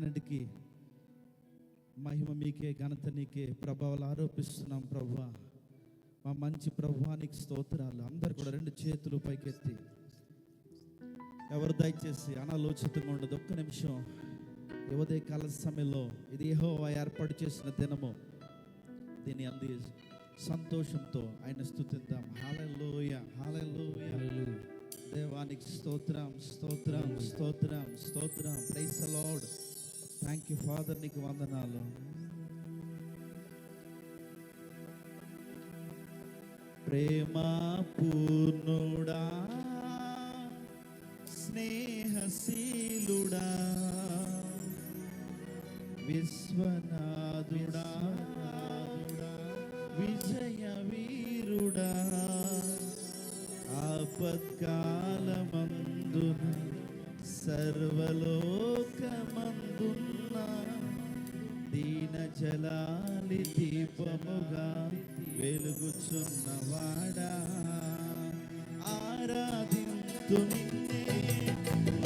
అన్నిటికీ మహిమ మీకే ఘనత నీకే ప్రభావాలు ఆరోపిస్తున్నాం ప్రభా మా మంచి ప్రభువానికి స్తోత్రాలు. అందరు కూడా రెండు చేతులు పైకెత్తి. ఎవరు దయచేసి అనాలోచితంగా ఉండదు. ఒక్క నిమిషం. యువదే కాల సమయంలో ఇది ఏహో ఏర్పాటు చేసిన దినము. దీన్ని అంది సంతోషంతో ఆయన స్థుతిద్దాం. హాలలోయ హాలలోయ దేవానికి స్తోత్రం స్తోత్రం స్తోత్రం స్తోత్రం. Praise lord thank you father నీకు వందనాలు. ప్రేమ పూర్ణుడా స్నేహశీలుడా విశ్వ నిలుచున్నవాడా ఆరాధింతు నిన్నే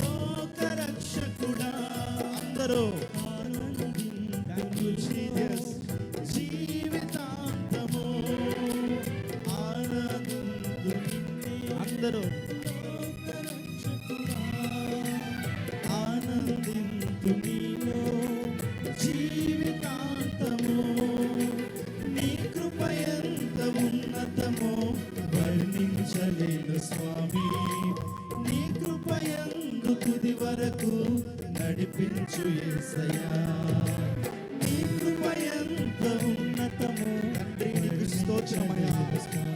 లోకరక్షకుడా. అందరూ జీవితాంతము. ఆనందు అందరూ the go.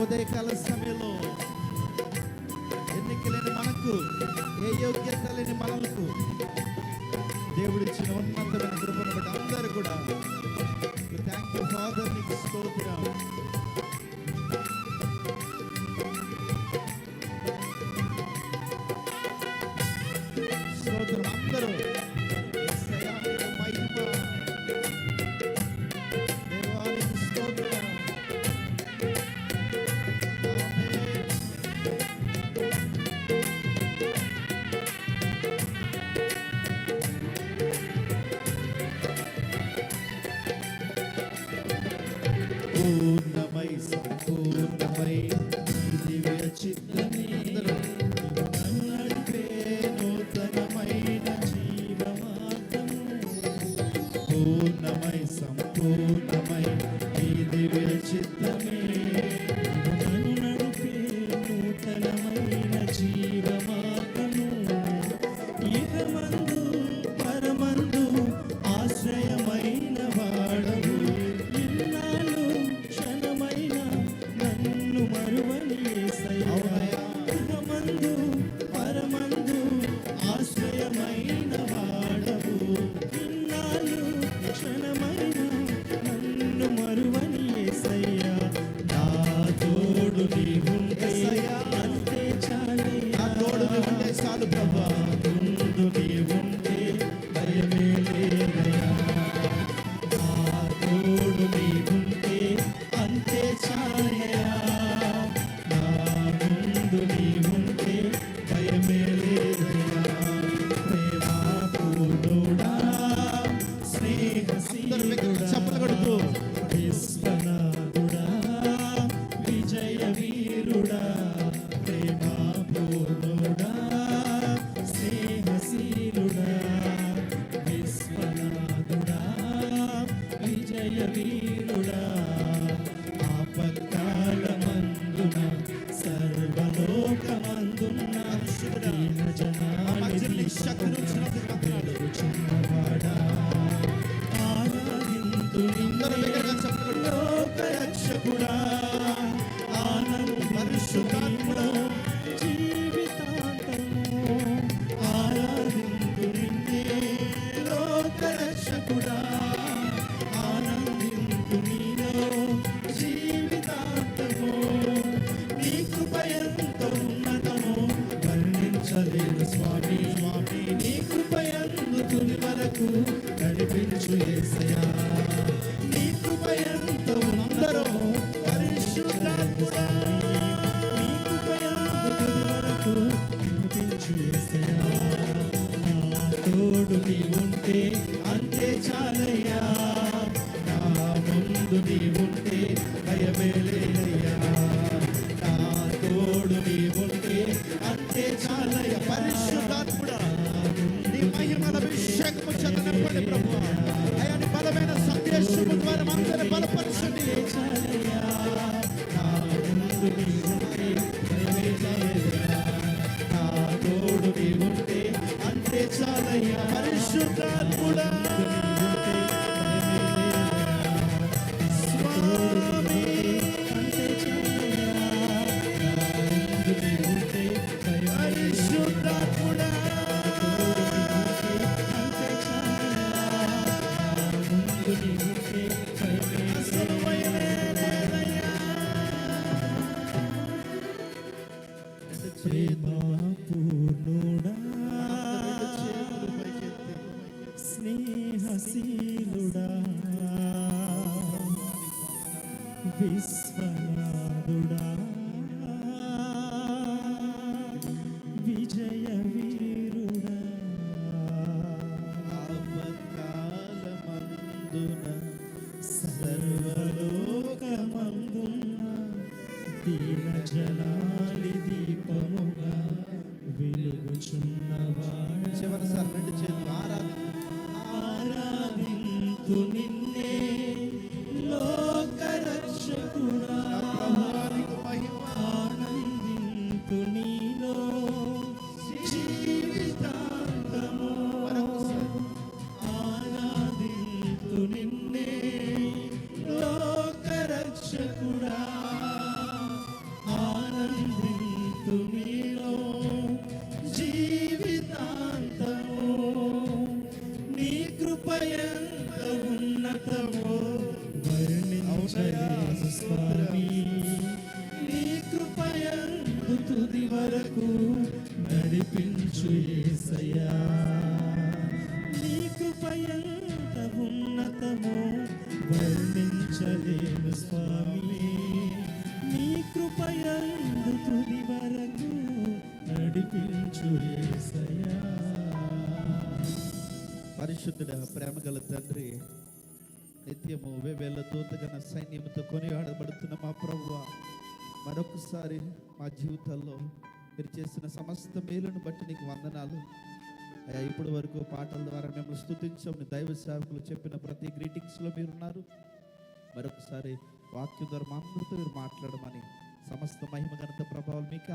Rodaica Lançamento. రెండు స్నేహశీలుడా. విశ్వ లోకరక్షకుడా పరిశుద్ధుడ ప్రేమ గల తండ్రి నిత్యము వేవేల దూతగన సైన్యముతో కొనియాడబడుతున్న మా ప్రభు మరొకసారి మా జీవితాల్లో మీరు చేసిన సమస్త మేలును బట్టి నీకు వందనాలు. అయ్యా ఇప్పటి వరకు పాటల ద్వారా మేము స్థుతించాము దైవ సేవకులు చెప్పిన ప్రతి గ్రీటింగ్స్లో మీరున్నారు. మరొకసారి వాక్యం ద్వారా మా అందరితో మీరు మాట్లాడమని సమస్త మహిమ ఘనత ప్రభావం మీకు